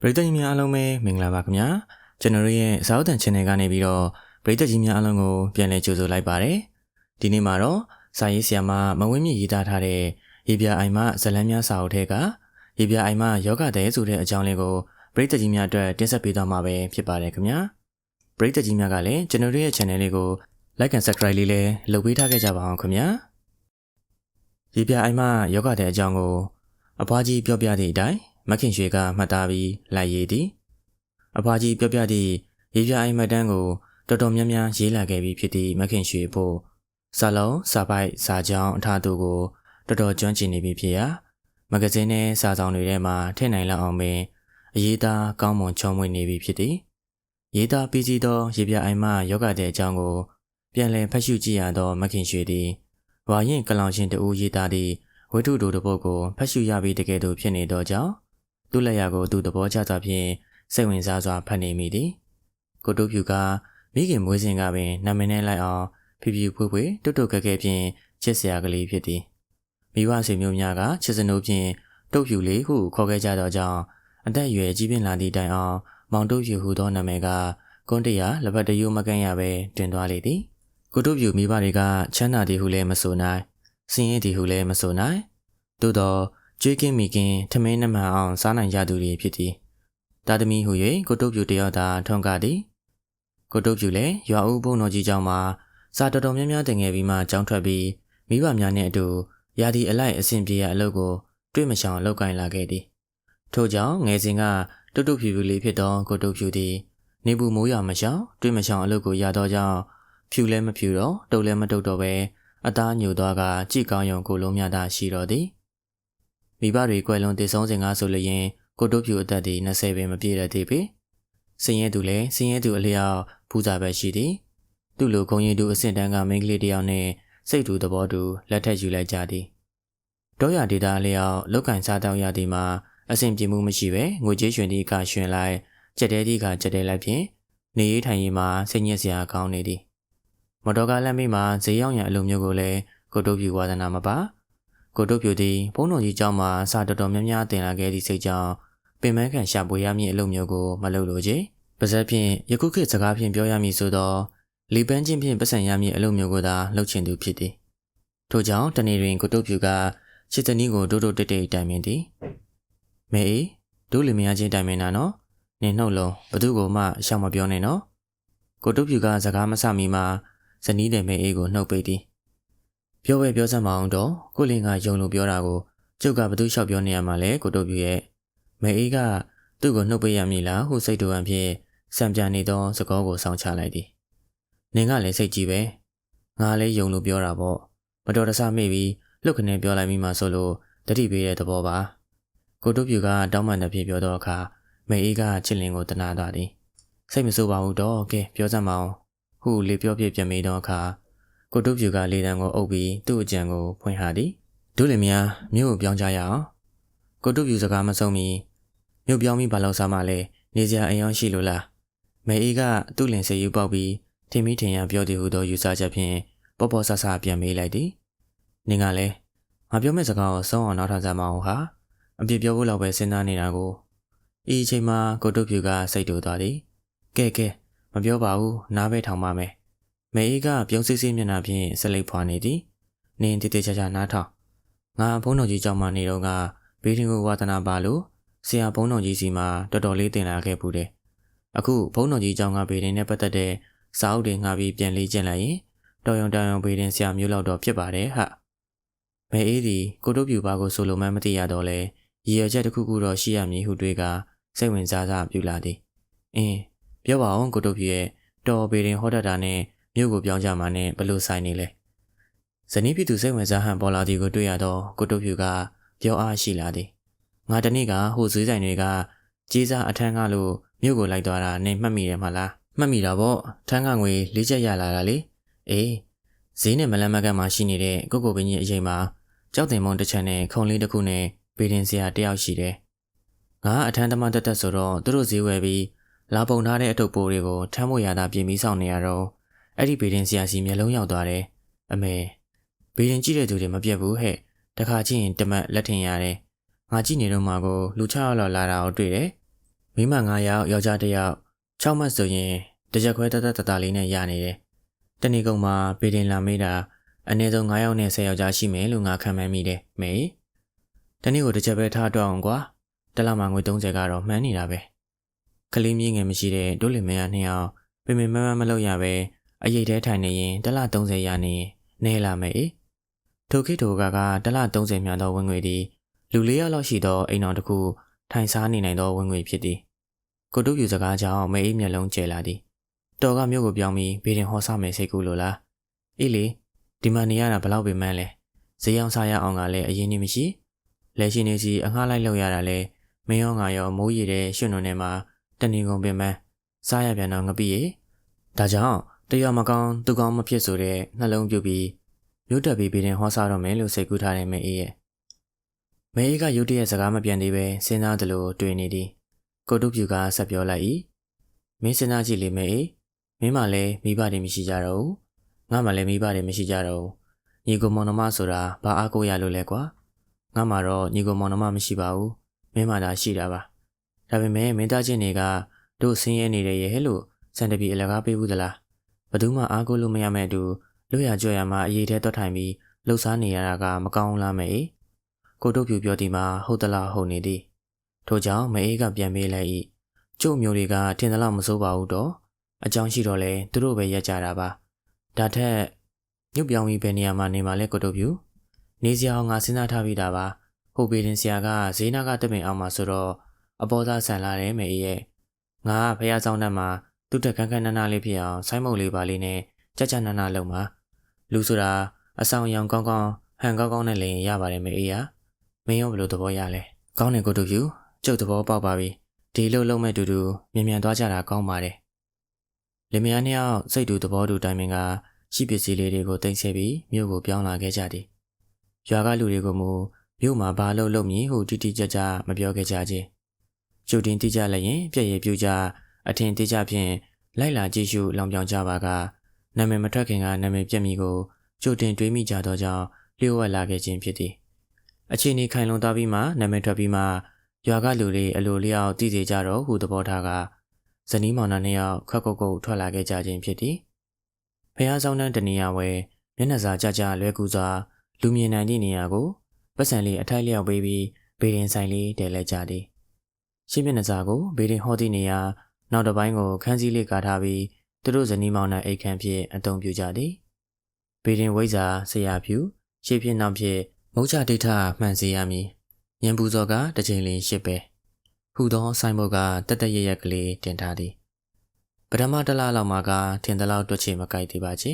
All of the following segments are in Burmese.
ပရိသတ်ကြီးများအားလုံးပဲမင်္ဂလာပါခင်ဗျာကျွန်တော်တို့ရဲ့ဇာတ်တန် channel ကနေပြီးတော့ပရိသတ်ကြီးများအားလုံးကိုပြန်လည်ကြိုဆိုလိုက်ပါတယ်ဒီနေ့မှာတော့စာရေးဆရာမမဝင်းမြင့်ရေးသားထားတဲ့ရေပြအိုင်မဇလန်းများစာအုပ်ထဲကရေပြအိုင်မယောဂတဲ့ဆိုတဲ့အကြောင်းလေးကိုပရိသတ်ကြီးများအတွက်တင်ဆက်ပေးသွားမှာပဲဖြစ်ပါတယ်ခင်ဗျာပရိသတ်ကြီးများကလည်းကျွန်တော်တို့ရဲ့ channel လေးကို like and subscribe လေးလည်းလုပ်ပေးထားခဲ့ကြပါအောင်ခင်ဗျာရေပြအိုင်မယောဂတဲ့အကြောင်းကိုအဖွားကြီးပြောပြသည့်အတိုင်း မခင်ရွှေကမှတ်သားပြီးလိုက်ရည်သည်အဖွားကြီးပြောပြသည့်ရေပြအိမ်မက်တန်းကိုတော်တော်များများရေးလာခဲ့ပြီးဖြစ်သည့်မခင်ရွှေဖို့စာလုံးစာပိုက်စာကြောင်းအထာတို့ကိုတော်တော်ကျွမ်းကျင်နေပြီဖြစ်ရာမဂဇင်းနဲ့စာဆောင်တွေထဲမှာထည့်နိုင်လောက်အောင်ပင်အရေးသားကောင်းမွန်ချုံမွေ့နေပြီဖြစ်သည်ရေးသားပြီးစီးသောရေပြအိမ်မယောဂတဲ့အကြောင်းကို ပြန်လည်ဖတ်ရှုကြည့်ရသောမခင်ရွှေသည်ဝါရင်ကလောင်ရှင်တူရေးသားသည့်ဝိထုတို့တပုတ်ကိုဖတ်ရှုရပြီးတကယ်တော့ဖြစ်နေသောကြောင့် သူ့လက်ရာကိုသူသဘောကျစွာဖြင့်စိတ်ဝင်စားစွာဖတ်နေမိသည်ကိုတို့ဖြူကမိခင်မွေးစဉ်ကပင်နာမည်နဲ့လိုက်အောင်ဖြူဖြူဖွေးဖွေးတွတ်တွတ်ကဲကဲဖြင့်ချစ်စရာကလေးဖြစ်သည်မိဘဆွေမျိုးများကချစ်စနိုးဖြင့်တုတ်ဖြူလေးဟုခေါ်ခဲ့ကြသောကြောင့်အသက်အရွယ်ကြီးပြင်းလာသည့်တိုင်အောင်မောင်တုတ်ဖြူဟုသောနာမည်ကကွန်းတရာလက်ပတ်တယူမကန်ရပဲတွင်သွားလေသည်ကိုတို့ဖြူမိဘတွေကချမ်းသာသည်ဟုလည်းမဆိုနိုင်စင်ရဲသည်ဟုလည်းမဆိုနိုင်သို့သော ကျွေးကင်းမိကင်းထမင်းနှမအောင်စားနိုင်ကြသူတွေဖြစ်သည်တာသမီဟု၍ကိုတုတ်ပြူတယောက်သာထွန်ကားသည်ကိုတုတ်ပြူလည်းရွာဦးဘုံတော်ကြီးကျောင်းမှာစာတော်တော်များများတင်ငယ်ပြီးမှကျောင်းထွက်ပြီးမိဘများနှင့်အတူရာဒီအလိုက်အစဉ်ပြေရအလုပ်ကိုတွေ့မရှောင်လုပ်ကင်လာခဲ့သည်ထို့ကြောင့်ငယ်စဉ်ကတုတ်တုတ်ဖြူဖြူလေးဖြစ်သောကိုတုတ်ဖြူသည်နေဘူးမိုးရမရှောင်တွေ့မရှောင်အလုပ်ကိုရတော့ကြောင့်ဖြူလည်းမဖြူတော့တုတ်လည်းမတုတ်တော့ပဲအသားညိုသွားကကြည်ကောင်းရုံကိုလုံးများသာရှိတော်သည် မိဘတွေကွယ်လွန်တည်ဆုံးစဉ်ကဆိုလျင်ကိုတို့ဖြူအသက်ဒီ20ပင်မပြည့်တဲ့သေးပေစင်ရဲသူလည်းစင်ရဲသူအလျောက်ဖူးစာပဲရှိသည်သူ့လိုခုံရည်သူအဆင့်တန်းကမိန်းကလေးတယောက်နဲ့စိတ်တူသဘောတူလက်ထက်ယူလိုက်ကြသည်တောရဒေတာအလျောက်လောက်ကင်စားတောက်ရသည်မှာအဆင်ပြေမှုမရှိပဲငွေကြေးရွှင်သည့်ကရွှင်လိုက်ကြက်တဲသည့်ကကြက်တဲလိုက်ဖြင့်နေရေးထိုင်ရေးမှာစိတ်ညစ်စရာကောင်းနေသည်မော်တော်ကားလမ်းမေးမှာဈေးရောက်ရန်အလိုမျိုးကိုလည်းကိုတို့ဖြူဝါသနာမပါ ကိုတို့ပြူသည်ဘုန်းတော်ကြီးကျောင်းမှာစာတော်တော်များများတင်လာခဲ့သည့်စိတ်ကြောင့်ပင်မခံရှာပွေရမည့်အလုပ်မျိုးကိုမလုပ်လိုချေပါဇက်ဖြင့်ယခုခေတ်စကားဖြင့်ပြောရမည်ဆိုတော့လီပန်းချင်းဖြင့်ပတ်စံရမည့်အလုပ်မျိုးကိုသာလုပ်ချင်သူဖြစ်သည်ထို့ကြောင့်တနေ့တွင်ကိုတို့ပြူကချစ်တနီးကိုဒိုးဒိုးတိတ်တိတ်တိုင်ပင်သည်မေအေးဒိုးလီမယားချင်းတိုင်ပင်တာနော်နင်နှုတ်လုံးဘသူ့ကိုမှရှောက်မပြောနဲ့နော်ကိုတို့ပြူကစကားမဆမီမှာဇနီးတယ်မေအေးကိုနှုတ်ပိတ်သည် ပြောပဲပြောစမ်းမအောင်တော့ကိုလင်ကယုံလို့ပြောတာကိုကျုပ်ကဘသူလျှောက်ပြောနေရမှာလဲကိုတို့ပြူရဲ့မေအေးကသူ့ကိုနှုတ်ပေးရမည်လားဟုစိတ်တူအံဖြင့်စံပြနေသောစကားကိုစောင့်ချလိုက်သည်နင်ကလည်းစိတ်ကြီးပဲငါလည်းယုံလို့ပြောတာပေါ့မတော်တဆမိပြီးလှုပ်ခနဲ့ပြောလိုက်မိမှဆိုလို့တတိပေးတဲ့သဘောပါကိုတို့ပြူကတောင်းပန်တဲ့ဖြစ်ပြောတော့အခါမေအေးကချစ်လင်ကိုတနာသွားသည်စိတ်မဆိုးပါဘူးတော့ကဲပြောစမ်းမအောင်ဟုလေပြောပြပြမေးတော့အခါ ကိုတုပ်ဖြူကလေတံကိုအုပ်ပြီးသူ့အကြံကိုဖွင့်ဟာသည်ဒုလင်မယားမြို့ကိုပြောင်းကြရအောင်ကိုတုပ်ဖြူစကားမဆုံးမီမြို့ပြောင်းပြီးဘာလို့စားမလဲနေစရာအိမ်အောင်ရှိလို့လားမေအေးကသူ့လင်စေယူပေါက်ပြီးထင်မိထင်ရပြောသည်ဟုသောယူဆချက်ဖြင့်ပေါ်ပေါ်ဆဆပြန်မေးလိုက်သည်နင်ကလည်းငါပြောမဲ့စကားကိုဆုံးအောင်နောက်ထပ်စမ်းမအောင်ဟာအပြစ်ပြောဖို့လောက်ပဲစဉ်းစားနေတာကိုဤအချိန်မှာကိုတုပ်ဖြူကစိတ်တူသွားသည်ကဲကဲမပြောပါဘူးနားပဲထောင်ပါမယ် မေအေးကပြုံးစစ်စစ်မျက်နှာဖြင့်ဆက်လက်ဖွာနေသည်နင်းတေးသေးချာချာနားထောင်ငါဘုန်းတော်ကြီးကြောင့်မှနေတော့ကဘေးဒင်ကိုဝါသနာပါလို့ဆရာဘုန်းတော်ကြီးစီမှာတော်တော်လေးတင်လာခဲ့ပူတယ်အခုဘုန်းတော်ကြီးကြောင့်ကဘေးဒင်နဲ့ပတ်သက်တဲ့စာအုပ်တွေငါပြီးပြန်လေးကျင်လိုက်ရင်တော်ရုံတောင်ရုံဘေးဒင်ဆရာမျိုးလောက်တော့ဖြစ်ပါတယ်ဟာမေအေးဒီကိုတို့ပြူပါကိုဆိုလိုမှမသိရတော့လဲရည်ရွယ်ချက်တစ်ခုခုတော့ရှိရမည်ဟုတွေးကစိတ်ဝင်စားစားပြူလာသည်အင်းပြောပါအောင်ကိုတို့ပြူရဲ့တော်ဘေးဒင်ဟောတတ်တာနဲ့ မြို့ကိုပြောင်းကြမှာနဲ့ဘလို့ဆိုင်နေလဲဇနီးပြည်သူစိတ်ဝင်စားဟန်ပေါ်လာသည်ကိုတွေ့ရတော့ကိုတုတ်ဖြူကပြောအားရှိလာသည်ငါတနေ့ကဟိုဇွေးဆိုင်တွေကကြီးစားအထန်းကားလို့မြို့ကိုလိုက်သွားတာနင်မှတ်မိတယ်မလားမှတ်မိတာပေါ့ထန်းကငွေလေးချက်ရလာတာလေအေးဈေးနဲ့မလန်းမကတ်မှာရှိနေတဲ့ကိုကိုပင်းကြီးအရင်မှာကြောက်တင်မုံတစ်ချက်နဲ့ခုံလေးတစ်ခုနဲ့ပေတင်စရာတယောက်ရှိတယ်ငါအထန်းသမားတက်တက်ဆိုတော့သူတို့ဈေးဝယ်ပြီးလာပုံထားတဲ့အထုပ်ပိုးတွေကိုထမ်းဖို့ရတာပြင်ပြီးဆောင်နေရတော့ အဲ့ဒီဘေဒင်ဆရာစီမျက်လုံးရောက်သွားတယ်အမေဘေဒင်ကြည့်တဲ့သူတွေမပြတ်ဘူးဟဲ့တခါချင်းတမတ်လက်ထင်ရတယ်ငါကြည့်နေတော့မှကိုလူ6ယောက်လောက်လာတာကိုတွေ့တယ်မိမ9ယောက်ယောက်ျား1ယောက်6မှတ်ဆိုရင်တစ်ချက်ခွဲတသက်တတလေးနဲ့ရနေတယ်တနေ့ကုန်မှာပေတင်လာမေးတာအနည်းဆုံး9ယောက်နဲ့10ယောက်ကြားရှိမယ်လို့ငါခံမှန်းမိတယ်မေတနေ့ကိုတစ်ချက်ပဲထားတော့အောင်ကွာတလမှာငွေ30ကတော့မှန်းနေတာပဲကလေးမြင့်ငယ်မရှိတဲ့ဒုလင်မယားနှစ်ယောက်ပင်ပင်မမမလုပ်ရပဲ အရေးတဲထိုင်နေရင်တလ30ရနေနေလာမယ်ထိုခေတ်ထိုကကတလ30မြန်သောဝင်ငွေသည်လူလေးယောက်လောက်ရှိသောအိမ်တော်တစ်ခုထိုင်စားနေနိုင်သောဝင်ငွေဖြစ်သည်ကိုတို့ပြူစကားကြောင့်မေအေးမျက်လုံးကျဲလာသည်တော်ကမြို့ကိုပြောင်းပြီးဘေးတင်ဟောဆမယ်စိတ်ကူးလိုလားအေးလေဒီမှာနေရတာဘလောက်ပဲမှန်းလဲဈေးအောင်စားရအောင်ကလည်းအရင်နေမရှိလက်ရှိနေစီအငှားလိုက်လောက်ရတာလဲမင်းရောငါရောမိုးရည်တဲ့ရွှွနှုံထဲမှာတဏီကုန်ပင်မစားရပြန်တော့ငပိရေဒါကြောင့် တရားမကောင်းသူကောင်းမဖြစ်ဆိုတဲ့နှလုံးပြုတ်ပြီးမြို့တက်ပြီးဘေးတင်ဟောစားတော့မယ်လို့စိတ်ကူးထားတဲ့မေအေးရဲ့မေအေးကရုတ်တရက်စကားမပြန်သေးပဲစဉ်းစားသလိုတွေ့နေသည်ကိုတုပြူကဆက်ပြောလိုက်၏မင်းစဉ်းစားကြည့်လေမေအေးမင်းမလည်းမိဘတွေမရှိကြတော့ဘူးငါမှလည်းမိဘတွေမရှိကြတော့ဘူးညီကိုမောင်နှမဆိုတာဘာအားကိုးရလို့လဲကွာငါမှတော့ညီကိုမောင်နှမမရှိပါဘူးမင်းမှသာရှိတာပါဒါပေမဲ့မင်းသားချင်းတွေကတို့ဆင်းရဲနေတယ်ရဲ့လို့စံတပီအလကားပေးဘူးသလား ဘယ်သူမှအားကိုးလို့မရမဲ့တူလွတ်ရကြွရမှာအရေးထဲတွတ်ထိုင်ပြီးလှုပ်ရှားနေရတာကမကောင်းလားမေအေးကိုတို့ပြူပြောဒီမှာဟုတ်သလားဟုတ်နေသည်ထို့ကြောင့်မအေးကပြန်မေးလိုက်၏ကျုပ်မျိုးတွေကထင်သလောက်မစိုးပါဘူးတော့အကြောင်းရှိတော့လဲသူတို့ပဲရက်ကြတာပါဒါထက်ညွတ်ပြောင်းပြီးဘယ်နေရာမှာနေမှာလဲကိုတို့ပြူနေစရာငါစဉ်းစားထားပြီးတာပါဟိုပေတင်ဆရာကဈေးနာကတပင်အောင်မှာဆိုတော့အပေါ်သားဆန်လာတယ်မေအေးရဲ့ငါကဖះဆောင်တက်မှာ သူ့တက်ခန်းခန်းနားနားလေးဖြစ်အောင်ဆိုင်းမုတ်လေးပါလေးနဲ့ကြက်ကြနာနာလုံးမှာလူဆိုတာအဆောင်ရောင်ကောင်းကောင်းဟန်ကောင်းကောင်းနဲ့လည်းရပါတယ်မေအေးရမင်းရောဘယ်လိုသဘောရလဲကောင်းတယ်ကိုတို့ပြူကျုပ်သဘောပေါက်ပါပြီဒီလိုလုံးမဲ့တူတူမြန်မြန်သွားကြတာကောင်းပါတယ်လင်မယားနှစ်ယောက်စိတ်တူသဘောတူတိုင်ပင်ကရှိပစ္စည်းလေးတွေကိုတင်ဆက်ပြီးမြို့ကိုပြောင်းလာခဲ့ကြသည်ရွာကလူတွေကိုမူမြို့မှာဘာလို့လုပ်မည်ဟုတိတိကျကျမပြောခဲ့ကြခြင်းကျုပ်တင်တိကျလည်းရင်ပြည့်ရပြူကြ အထင်တိကျဖြင့်လိုက်လာကြည့်ရှုလောင်ပြောင်ကြပါကနာမည်မထွက်ခင်ကနာမည်ပြက်မိကိုကျုပ်တင်တွေးမိကြသောကြောင့်လျှို့ဝှက်လာခဲ့ခြင်းဖြစ်သည်အခြေအနေခိုင်လုံသွားပြီးမှနာမည်ထွက်ပြီးမှရွာကလူတွေအလိုလျောက်တည်စေကြတော့ဟုသဘောထားကဇနီးမောင်နှံနှစ်ယောက်ခက်ကုတ်ကုတ်ထွက်လာခဲ့ကြခြင်းဖြစ်သည်ဖះဆောင်တန်းတနေရာဝဲမျက်နှာစာကြကြလွဲကူစွာလူမြင်နိုင်သည့်နေရာကိုပတ်စံလေးအထိုက်လျောက်ပေးပြီးဘေးရင်ဆိုင်လေးတည်လဲကြသည်ရှင်းမျက်နှာစာကိုဘေးရင်ဟောသည့်နေရာ နောက်တစ်ပိုင်းကိုခန်းစည်းလေးကာထားပြီးသူတို့ဇနီးမောင်နှံအိတ်ခမ်းဖြင့်အသုံးပြုကြသည်ဘေးရင်ဝိဇာဆရာဖြူရှေ့ဖြစ်နောက်ဖြစ်မုတ်ချဒိဋ္ဌမှန်စေရမည်ညံပူဇော်ကတစ်ချိန်လင်းရှစ်ပဲဟူသောဆိုင်ဘုတ်ကတက်တက်ရရက်ကလေးတင်ထားသည်ပထမတလားလောက်မှာကထင်သလောက်တွက်ချေမကြိုက်သေးပါချေ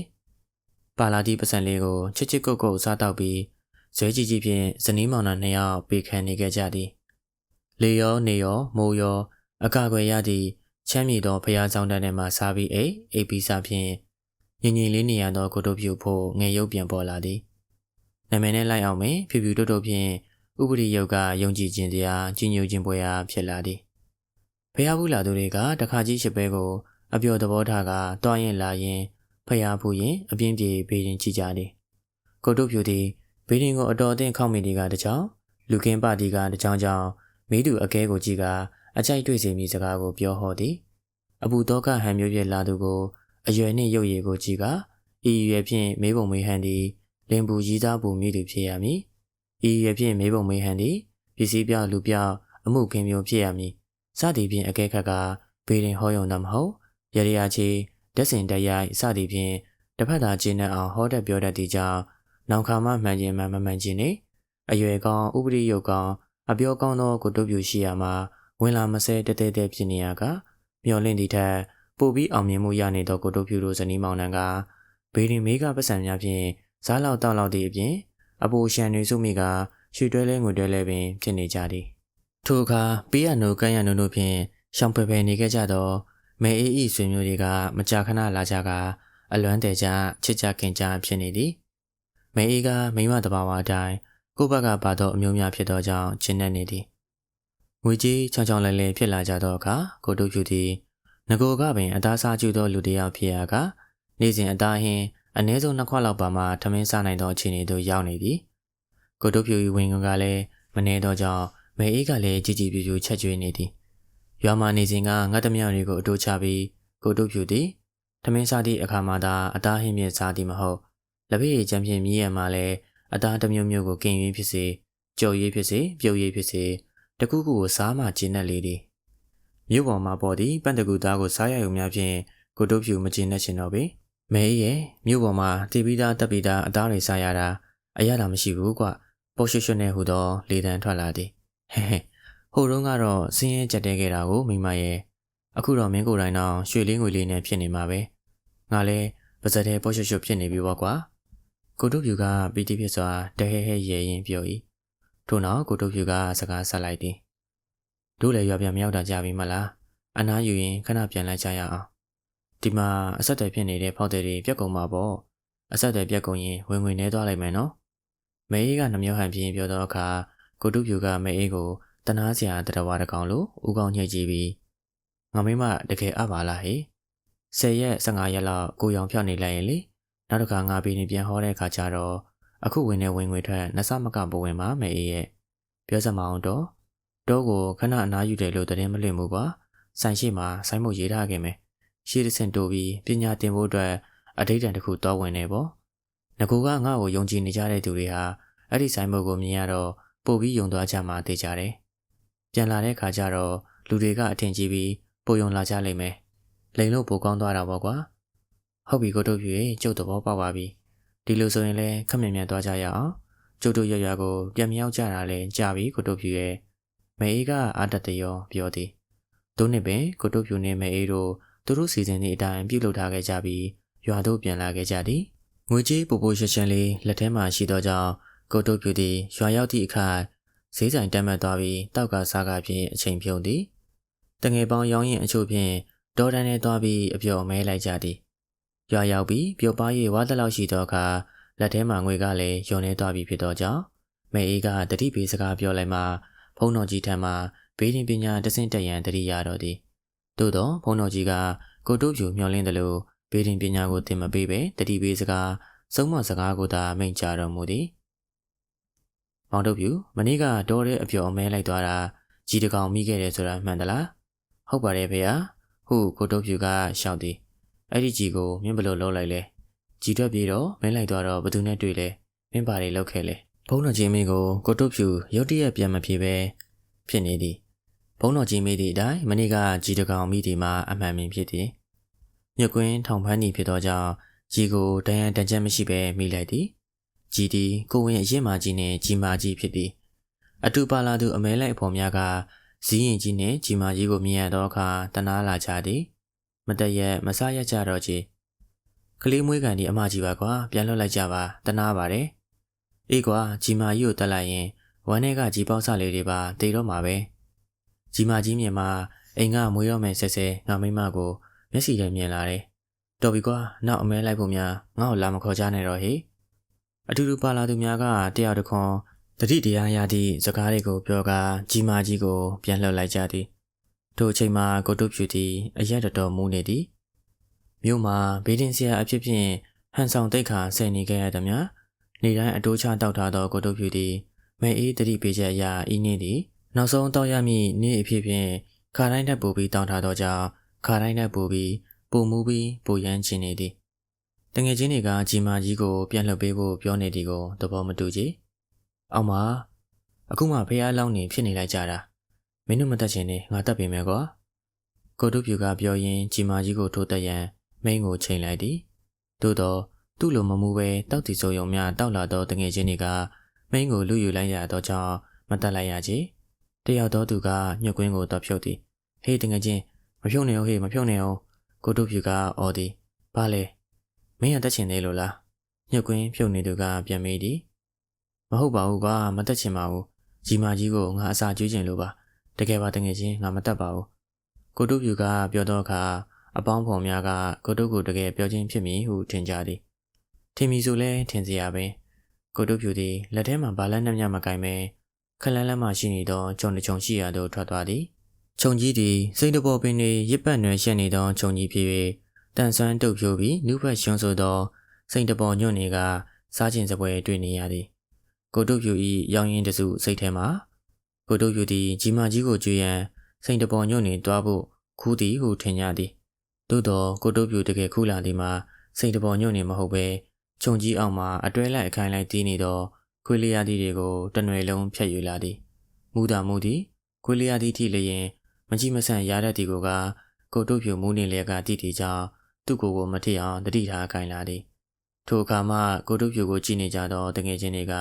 ပါလာဒီပစံလေးကိုချစ်ချစ်ကုတ်ကုတ်စားတော့ပြီးဇွဲကြီးကြီးဖြင့်ဇနီးမောင်နှံနှစ်ယောက်ပေးခံနေခဲ့ကြသည်လေရောနေရောမိုးရောအကကွယ်ရသည့် ချမ်းမြေသောဖျားဆောင်တန်းထဲမှစားပြီးအိအိပ်ပြီးစားဖြင့်ငင်ငင်လေးနေရသောကိုတို့ပြူဖို့ငယ်ရုပ်ပြန်ပေါ်လာသည်နာမည်နဲ့လိုက်အောင်ပင်ဖြူဖြူတို့တို့ဖြင့်ဥပဒေယုတ်ကယုံကြည်ခြင်းတရားကြီးညိုခြင်းပွဲရာဖြစ်လာသည်ဖျားဘူးလာသူတွေကတခါကြီးရှစ်ပဲကိုအပျော်သဘောထားကတွားရင်လာရင်ဖျားဖူးရင်အပြင်းပြေဘေးရင်ကြည့်ကြသည်ကိုတို့ဖြူသည်ဘေးရင်ကိုအတော်အသင့်ခောက်မိဒီကတကြောင်လူကင်းပါတီကတကြောင်ကြောင်မိသူအကဲကိုကြည့်က အကြိုက်တွေ့စေမိစကားကိုပြောဟောသည်အပူတော့ကဟန်မျိုးပြလာသူကိုအရွယ်နှင့်ရုပ်ရည်ကိုကြည့်ကဤရွယ်ဖြင့်မေးပုံမေးဟန်သည်လင်ပူရည်သားပူမိသူဖြစ်ရမည်ဤရွယ်ဖြင့်မေးပုံမေးဟန်သည်ပစ္စည်းပြလူပြအမှုခင်မျိုးဖြစ်ရမည်စသည်ဖြင့်အကဲခတ်ကဘေးရင်ဟောယုံသည်မဟုတ်ရရချေတက်စင်တရိုက်စသည်ဖြင့်တစ်ဖက်သာကျင်းတဲ့အောင်ဟောတတ်ပြောတတ်သည့်ကြောင့်နောင်ခါမှမှန်ခြင်းမှမမှန်ခြင်းနှင့်အရွယ်ကောင်းဥပရိယုတ်ကောင်းအပြောကောင်းသောကိုတုပ်ပြူရှိရမှာ ဝင်လာမစဲတဲတဲတဲဖြစ်နေရကမျောလင့်သည့်ထက်ပိုပြီးအောင်မြင်မှုရနေသောကိုတုပ်ပြူတို့ဇနီးမောင်နှံကဘေးရင်မေးကပတ်စံများဖြင့်ဇားလောက်တောက်လောက်သည့်အပြင်အပိုရှန်တွေစုမိကရွှေတွဲလဲငွေတွဲလဲပင်ဖြစ်နေကြသည်ထိုအခါပေးရနိုကန်းရနိုတို့ဖြင့်ရှောင်ဖယ်ဖယ်နေခဲ့ကြသောမဲအေးဤဆွေမျိုးတွေကမကြာခဏလာကြကအလွမ်းတဲကြချစ်ကြခင်ကြဖြစ်နေသည်မဲအေးကမိမတဘာဝအတိုင်းကိုယ့်ဘက်ကပါသောအမျိုးများဖြစ်သောကြောင့်ကျဉ်းနေနေသည် ငွေကြီးချောင်ချောင်လဲလဲဖြစ်လာကြသောအခါကိုတို့ဖြူသည်ငကိုကပင်အသားစားကျူသောလူတစ်ယောက်ဖြစ်ရာကနေ့စဉ်အသားဟင်းအနည်းဆုံးနှစ်ခွက်လောက်ပါမှထမင်းစားနိုင်သောအခြေအနေသို့ရောက်နေသည်ကိုတို့ဖြူ၏ဝင်ကလည်းမနေသောကြောင့်မဲအေးကလည်းကြည်ကြည်ပြူပြူချက်ကျွေးနေသည်ရွာမှာနေစဉ်ကငတ်သမျှတွေကိုအတိုးချပြီးကိုတုဖြူသည်ထမင်းစားသည့်အခါမှသာအသားဟင်းဖြင့်စားသည်မဟုတ်လက်ဖက်ရည်ချမ်းဖြင့်မြည်ရမှလည်းအသားတစ်မျိုးမျိုးကိုกิน၍ဖြစ်စေကြော်ရည်ဖြစ်စေပြုတ်ရည်ဖြစ်စေ တခုခုကိုစားမှကျဉ်တ်လေသည်မြို့ပေါ်မှာပေါ်သည့်ပန့်တကူသားကိုစားရရုံများဖြင့်ကိုတုဖြူမကျဉ်တ်ချင်တော့ပေမဲရဲ့မြို့ပေါ်မှာတီပီသားတက်ပီသားအသားတွေစားရတာအရသာမရှိဘူးကွပေါ်ရွှွှွှနဲ့ဟူသောလေတံထွက်လာသည်ဟဲဟဲဟိုတုန်းကတော့စင်းရဲကြက်တဲခဲ့တာကိုမိမရဲ့အခုတော့မင်းကိုယ်တိုင်တော့ရွှေလေးငွေလေးနဲ့ဖြစ်နေမှာပဲငါလဲပါဇက်တဲ့ပေါ်ရွှွှွှဖြစ်နေပြီပေါ့ကွာကိုတို့ဖြူကပီတိဖြစ်စွာတဟဲဟဲရဲရင်ပြော၏ ထို့နောက်ကိုတို့ဖြူကစကားဆက်လိုက်သည်တို့လည်းရွာပြန်မရောက်တာကြပြီမလားအနားယူရင်ခဏပြန်လိုက်ကြရအောင်ဒီမှာအဆက်အသွယ်ဖြစ်နေတဲ့ဖောက်တဲ့တွေပြက်ကုန်မှာပေါ့အဆက်အသွယ်ပြက်ကုန်ရင်ဝင်ဝင်နေသွားလိုက်မယ်နော်မဲအေးကနှမျောဟန်ပြင်းပြောတော့အခါကိုတုဖြူကမဲအေးကိုတနာစရာတရဝါတကောင်လိုဦးကောင်းညှိကြည့်ပြီးငါမိမတကယ်အပ်ပါလားဟေ10ရက်15ရက်လောက်ကိုရောင်ဖြောက်နေလိုက်ရင်လေနောက်တစ်ခါငါပြီးနေပြန်ဟောတဲ့အခါကျတော့ အခုဝင်နေဝင်ငွေထွက်နှစမကပဝင်ပါမဲအေးရဲ့ပြောစမအောင်တော့တော့ကိုခဏအနားယူတယ်လို့တရင်မလွင့်ဘူးကွာဆိုင်ရှိမှာဆိုင်းမရေးထားခဲ့မယ်ရှေ့တစ်ဆင့်တိုးပြီးပညာသင်ဖို့အတွက်အဋိဌာန်တစ်ခုတောင်းဝင်နေပေါ့ငကူကငါ့ကိုယုံကြည်နေကြတဲ့သူတွေဟာအဲ့ဒီဆိုင်မုတ်ကိုမြင်ရတော့ပို့ပြီးယုံသွားကြမှာသိကြတယ်ပြန်လာတဲ့ခါကျတော့လူတွေကအထင်ကြီးပြီးပိုယုံလာကြလိမ့်မယ်လိန်လို့ပိုကောင်းသွားတာပေါ့ကွာဟုတ်ပြီကိုတို့ပြည့်ကျုပ်သဘောပေါက်ပါပြီ ဒီလိုဆိုရင်လည်းခက်မြန်မြန်သွားကြရအောင်ကျုပ်တို့ရရကိုပြန်မြောက်ကြတာလည်းကြာပြီကိုတို့ပြည့်ရဲ့မေအေးကအာတတရောပြောသည်တို့နှစ်ပင်ကိုတို့ပြူနေမေအေးတို့သူတို့စီစဉ်သည့်အတိုင်းပြုလုပ်ထားခဲ့ကြပြီးရွာသို့ပြန်လာခဲ့ကြသည်ငွေကြေးပူပူရှင်းရှင်းလေးလက်ထဲမှာရှိသောကြောင့်ကိုတို့ပြူသည်ရွာရောက်သည့်အခါဈေးဆိုင်တက်မှတ်သွားပြီးတောက်ကစားကဖြင့်အချိန်ဖြုံးသည်တငယ်ပေါင်းရောင်းရင်အချို့ဖြင့်ဒေါ်တန်နဲ့သွားပြီးအပျော်မဲလိုက်ကြသည် ရွာရောက်ပြီးပျော်ပါး၍ဝါသလောက်ရှိသောအခါလက်ထဲမှာငွေကလည်းယုံနေသွားပြီဖြစ်သောကြောင့်မဲအေးကတတိပေစကားပြောလိုက်မှဖုံတော်ကြီးထံမှဘေးရင်ပညာတဆင့်တက်ရန်တတိရတော့သည်သို့တော့ဘုံတော်ကြီးကကိုတို့ပြူမျောလင်းတယ်လို့ဘေးရင်ပညာကိုသင်မပေးပဲတတိပေးစကားစုံမစကားကိုသာမိန့်ချတော်မူသည်မောင်တို့ပြူမနေ့ကတော်တဲ့အပြော်အမဲလိုက်သွားတာကြီးတကောင်မိခဲ့တယ်ဆိုတာမှန်သလားဟုတ်ပါတယ်ဖေဟာဟုကိုတို့ပြူကရှောက်သည် အဲ့ဒီကြီးကိုမင်းဘယ်လိုလုပ်လိုက်လဲကြီးတော့ပြေတော့မင်းလိုက်သွားတော့ဘသူနဲ့တွေ့လဲမင်းပါလေလောက်ခဲ့လဲဘုံတော်ကြီးမင်းကိုကိုတို့ပြူရုတ်တရက်ပြန်မပြေပဲဖြစ်နေသည်ဘုံတော်ကြီးမိသည့်အတိုင်းမနေ့ကကြီးတကောင်မိသည်မှာအမှန်ပင်ဖြစ်သည်မြကွင်းထောင်ဖန်းဤဖြစ်သောကြောင့်ကြီးကိုတန်ရန်တန်ချက်မရှိဘဲမိလိုက်သည်ကြီးသည်ကိုဝင်းရဲ့ရင့်မာကြီးနှင့်ကြီးမာကြီးဖြစ်သည်အတူပါလာသူအမဲလိုက်အဖော်များကဇီးရင်ကြီးနှင့်ကြီးမာကြီးကိုမြင်ရသောအခါတနာလာကြသည် မတရက်မဆရကြတော့ကြီးကလေးမွေးကန်ဒီအမကြီးပါကွာပြန်လွတ်လိုက်ကြပါတနာပါတယ်အေးကွာကြီးမာကြီးကိုတက်လိုက်ရင်ဝမ်းထဲကကြီးပေါက်စလေးတွေပါတေတော့မှာပဲကြီးမာကြီးမြင်မှာအိမ်ကမွေးတော့မယ်ဆဲဆဲငါမိမကိုမျက်စီထဲမြင်လာတယ်တော်ပြီကွာနောက်အမဲလိုက်ဖို့များငါ့ကိုလာမခေါ်ကြနဲ့တော့ဟေ့အတူတူပါလာသူများကတယောက်တစ်ခွန်တတိတရားရသည့်စကားတွေကိုပြောကာကြီးမာကြီးကိုပြန်လှုပ်လိုက်ကြသည် ထိုအချိန်မှာကိုတုဖြူသည်အရက်တော်တော်မူနေသည်မြို့မှာဘေးဒင်းဆရာအဖြစ်ဖြင့်ဟန်ဆောင်တိတ်ခါဆယ်နေခဲ့ရသည်များနေတိုင်းအတိုးချတောက်ထားသောကိုတုဖြူသည်မဲအေးတတိပေးချက်အရာဤနေ့သည်နောက်ဆုံးတောက်ရမည့်နေ့အဖြစ်ဖြင့်ခါတိုင်းထက်ပိုပြီးတောင်းထားသောကြောင့်ခါတိုင်းထက်ပိုပြီးပိုမူပြီးပိုရမ်းချင်နေသည်တငယ်ချင်းတွေကကြီးမာကြီးကိုပြန်လှုပ်ပေးဖို့ပြောနေသည်ကိုသဘောမတူကြ။အောက်မှာအခုမှဖះလောင်းနေဖြစ်နေလိုက်ကြတာ။ မင်းတို့မတက်ချင်နေငါတက်ပြင်မယ်ကွာ။ကိုတို့ပြူကပြောရင်းကြီးမာကြီးကိုထိုးတက်ရန်မိန်းကိုချိန်လိုက်သည်။သို့တော့သူ့လိုမမူပဲတောက်တီစုံယုံများတောက်လာသောတငယ်ချင်းတွေကမိန်းကိုလူယူလိုက်ရတော့ကြောင့်မတက်လိုက်ရကြ။တယောက်သောသူကညှွက်ကွင်းကိုတော့ဖြုတ်သည်။ဟေးတငယ်ချင်းမဖြုတ်နေအောင်ဟေးမဖြုတ်နေအောင်ကိုတို့ပြူကအော်သည်။ဘာလဲမင်းရတက်ချင်သေးလို့လားညှက်ကွင်းဖြုတ်နေသူကပြန်မေးသည်မဟုတ်ပါဘူးကွာမတက်ချင်ပါဘူးကြီးမာကြီးကိုငါအစာကျွေးချင်လို့ပါ တကယ်ပါတကယ်ချင်းငါမတက်ပါဘူးကိုတုပြူကပြောတော့အခါအပေါင်းဖော်များကကိုတုကိုတကယ်ပြောချင်းဖြစ်မည်ဟုထင်ကြသည်ထင်မည်ဆိုလဲထင်စရာပဲကိုတုပြူသည်လက်ထဲမှာဘာလန်းနှမျှမကင်ပဲခလန်းလန်းမှရှိနေသောဂျုံတချုံရှိရာသို့ထွက်သွားသည်ခြုံကြီးသည်စိတ်တပေါ်ပင်တွေရစ်ပတ်နွယ်ရှက်နေသောခြုံကြီးဖြစ်၍တန်ဆွမ်းတုပ်ဖြိုးပြီးနုဖက်ရှုံဆိုသောစိန်တပေါ်ညွန့်နေကစားကျင်စပွဲတွေ့နေရသည်ကိုတုပ်ဖြူဤရောင်ရင်တစုစိတ်ထဲမှာ ကိုတုပ်ဖြူသည်ကြီးမကြီးကိုကြွေးရန်စိန်တပေါ်ညွန့်နေတွားဖို့ခူးသည်ဟုထင်ကြသည်သို့တော့ကိုတုတ်ပြူတကယ်ခူးလာသည်မှာစိန်တပေါ်ညွန့်နေမဟုတ်ပဲခြုံကြီးအောင်မှာအတွဲလိုက်အခိုင်လိုက်တီးနေတော့ခွေလျာသည်တွေကိုတနွယ်လုံးဖြတ်ယူလာသည်မူတာမူသည်ခွေလျာသည်ထိလျင်မကြည့်မဆန့်ရတတ်သည်ကိုကကိုတုတ်ပြူမူးနေလျက်ကတိတီကြောင့်သူ့ကိုယ်ကိုမထီအောင်တတိထားခိုင်လာသည်ထိုအခါမှကိုတုတ်ပြူကိုကြည့်နေကြသောတငယ်ချင်းတွေက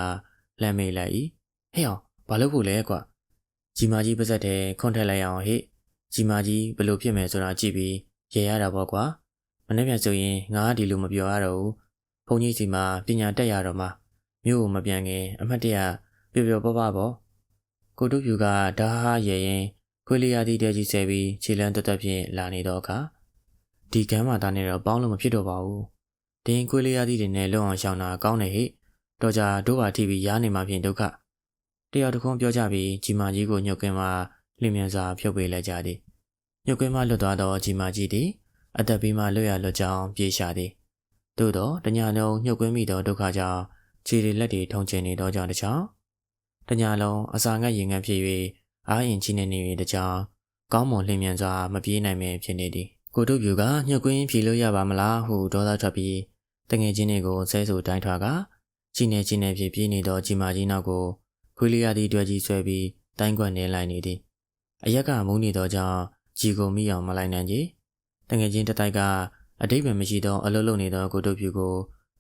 လမ်းမေးလိုက်၏ဟဲ့အောင်ဘာလုပ်ဖို့လဲကွာ ကြီးမာကြီးပါဇက်တဲ့ခွန်ထက်လိုက်အောင်ဟေ့ကြီးမာကြီးဘယ်လိုဖြစ်မယ်ဆိုတာကြည့်ပြီးရေရတာပေါ့ကွာမနေ့ပြန်ဆိုရင်ငါကဒီလိုမပြောရတော့ဘူးဘုန်းကြီးစီမှာပညာတက်ရတော့မှမြို့ကိုမပြန်ခင်အမှတ်တရပျော်ပျော်ပပပေါ့ကိုတုတ်ပြူကဓာဟာရေရင်ခွေးလျာသီးတဲကြီးဆဲပြီးခြေလန်းတက်တက်ဖြင့်လာနေတော့အခါဒီကမ်းမှာသားနေတော့ပေါင်းလို့မဖြစ်တော့ပါဘူးတင်းခွေးလျာသီးတွေနဲ့လွတ်အောင်ရှောင်တာကောင်းတယ်ဟိတော့ကြတို့ပါတီဗီရားနေမှာဖြင့်ဒုက္ခ တယောက်တစ်ခွန်းပြောကြပြီးဂျီမာကြီးကိုညှုတ်ကင်းမှလင်းမြန်စွာဖြုတ်ပေးလိုက်ကြသည်ညှုတ်ကင်းမှလွတ်သွားသောဂျီမာကြီးသည်အသက်ပြီးမှလွတ်ရလွတ်ကြောင်းပြေးရှာသည်သို့တော့တညာလုံးညှုတ်ကွင်းမိသောဒုက္ခကြောင့်ခြေတွေလက်တွေထုံကျင်နေသောကြောင့်တခြားတညာလုံးအစာငတ်ရင်ငတ်ဖြစ်၍အားရင်ချိနေနေ၍တကြောင်ကောင်းမွန်လျင်မြန်စွာမပြေးနိုင်မင်းဖြစ်နေသည်ကိုတို့ပြူကညှုတ်ကွင်းဖြေလို့ရပါမလားဟုဒေါသထွက်ပြီးတငယ်ချင်းတွေကိုဆဲဆူတိုင်းထွာကကြီးနေကြီးနေဖြစ်ပြေးနေသောကြီးမာကြီးနောက်ကို ခွေးလျာသည့်တွေ့ကြီးဆွဲပြီးတိုင်းကွက်နေလိုက်နေသည်အရက်ကမုန်းနေသောကြောင့်ကြီးကိုမိအောင်မလိုက်နိုင်ကြီးတငယ်ချင်းတတိုက်ကအတိတ်ပဲမရှိသောအလုပ်လုပ်နေသောကိုတို့ပြူကို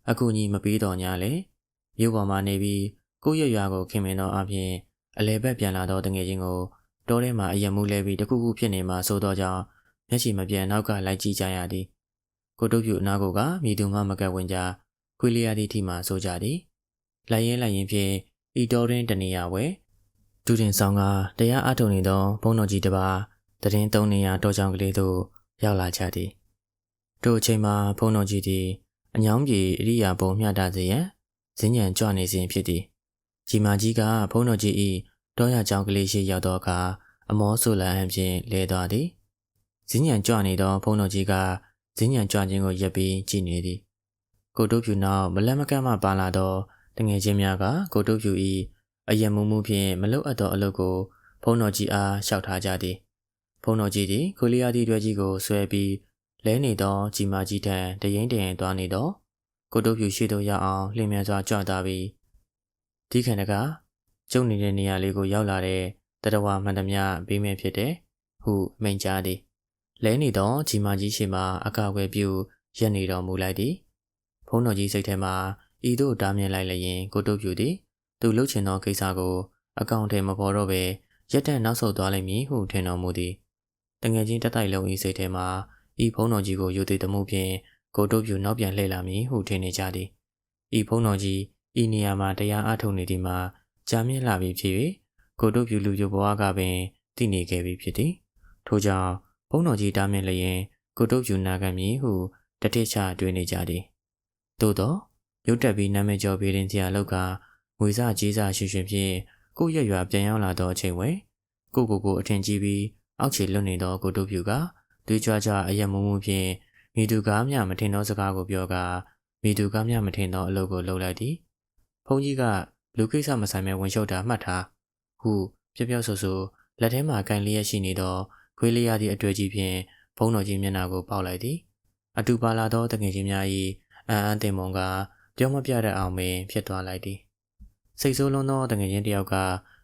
အခုညီမပေးတော်ညာလေမြို့ပေါ်မှာနေပြီးကိုရရွာကိုခင်မင်သောအပြင်အလဲဘက်ပြန်လာသောတငယ်ချင်းကိုတောထဲမှာအယံမှုလဲပြီးတခုခုဖြစ်နေမှဆိုသောကြောင့်မျက်ခြေမပြန်နောက်ကလိုက်ကြည့်ကြရသည်ကိုတို့ပြူအနာကိုကမိသူမှမကက်ဝင်ကြခွေးလျာသည့်ထိမှဆိုကြသည်လိုက်ရင်လိုက်ရင်ဖြင့် ဤတော်တွင်တနေရဝဲဒူတင်ဆောင်ကတရားအထုံနေသောဘုံတော်ကြီးတစ်ပါးတရင်သုံးနေရတော်ကြောင်ကလေးသို့ရောက်လာကြသည်တို့အချိန်မှာဘုံတော်ကြီးသည်အညောင်းပြေအရိယာဘုံမျှတစေရန်ဇင်းညံကြွနေစဉ်ဖြစ်သည်ကြီးမာကြီးကဘုံတော်ကြီး၏တောရကြောင်ကလေးရှိရောက်သောအခါအမောဆူလန်အဖြစ်လဲသွားသည်ဇင်းညံကြွနေသောဘုံတော်ကြီးကဇင်းညံကြွခြင်းကိုရပ်ပြီးကြည်နေသည်ကိုတို့ဖြူနောက်မလက်မကန့်မှပါလာသောတ ငယ်ချင်းများကကိုတုတ်ဖြူ၏အယံမှုမှုဖြင့်မလုတ်အပ်သောအလုပ်ကိုဖုံတော်ကြီးအားလျှောက်ထားကြသည်ဖုံတော်ကြီးသည်ခူလီယာတီတွဲကြီးကိုဆွဲပြီးလဲနေသောကြီးမာကြီးထံတရင်တရင်သွားနေသောကိုတုတ်ဖြူရှိသို့ရောက်အောင်လျင်မြန်စွာကြွသွားပြီးဒီခန္ဓကကျုံနေတဲ့နေရာလေးကိုရောက်လာတဲ့တတဝမှန်သမျှဘေးမဲ့ဖြစ်တဲ့ဟုမိန်ကြားသည်လဲနေသောကြီးမာကြီးရှိမှအကာအကွယ်ပြုရက်နေတော်မူလိုက်သည်ဖုံတော်ကြီးစိတ်ထဲမှာ ဤသို့တားမြင်လိုက်လျင်ကိုတုတ်ပြူသည်သူလှုပ်ချင်သောကိစ္စကိုအကောင့်ထဲမပေါ်တော့ပဲရက်တန့်နောက်ဆုတ်သွားလိမ့်မည်ဟုထင်တော်မူသည်တငယ်ချင်းတက်တိုက်လုံးဤစိတ်ထဲမှာဤဖုံတော်ကြီးကိုယူသေးသမှုဖြင့်ကိုတုတ်ပြူနောက်ပြန်လှည့်လာမည်ဟုထင်နေကြသည်ဤဖုံတော်ကြီးဤနေရာမှာတရားအားထုတ်နေသည်မှာကြာမြင့်လာပြီဖြစ်၍ကိုတုတ်ပြူလူကျဘဝကပင်တည်နေခဲ့ပြီဖြစ်သည်ထို့ကြောင့်ဘုံတော်ကြီးတားမြင့်လျင်ကိုတုတ်ပြူနာခံမည်ဟုတတိချတွေးနေကြသည်သို့သော ရုတ်တက်ပြီးနာမည်ကျော်ဘေးရင်တရားလောက်ကငွေစားကြီးစားရွှင်ရွှင်ဖြင့်ကိုယ့်ရွရွပြန်ရောက်လာသောအချိန်ဝယ်ကိုကိုကိုအထင်ကြီးပြီးအောက်ခြေလွတ်နေသောကိုတို့ပြူကတွေးကြွကြအယက်မုံမှုဖြင့်မိသူကားမျှမထင်သောစကားကိုပြောကာမိသူကားမျှမထင်သောအလုပ်ကိုလုပ်လိုက်သည်ဖုန်းကြီးကလူကိစ္စမဆိုင်မဲ့ဝင်လျှောက်တာမှတ်ထားဟုပြောပြောဆိုဆိုလက်ထဲမှာကန်လျက်ရှိနေသောခွေးလေးရသည့်အတွေ့အကြည့်ဖြင့်ဘုံတော်ကြီးမျက်နှာကိုပေါက်လိုက်သည်အတူပါလာသောတငယ်ချင်းများ၏အံ့အံ့တင်မုံက ပြောမပြတတ်အောင်ပင်ဖြစ်သွားလိုက်သည်စိတ်ဆိုးလွန်းသောတငယ်ချင်းတယောက်က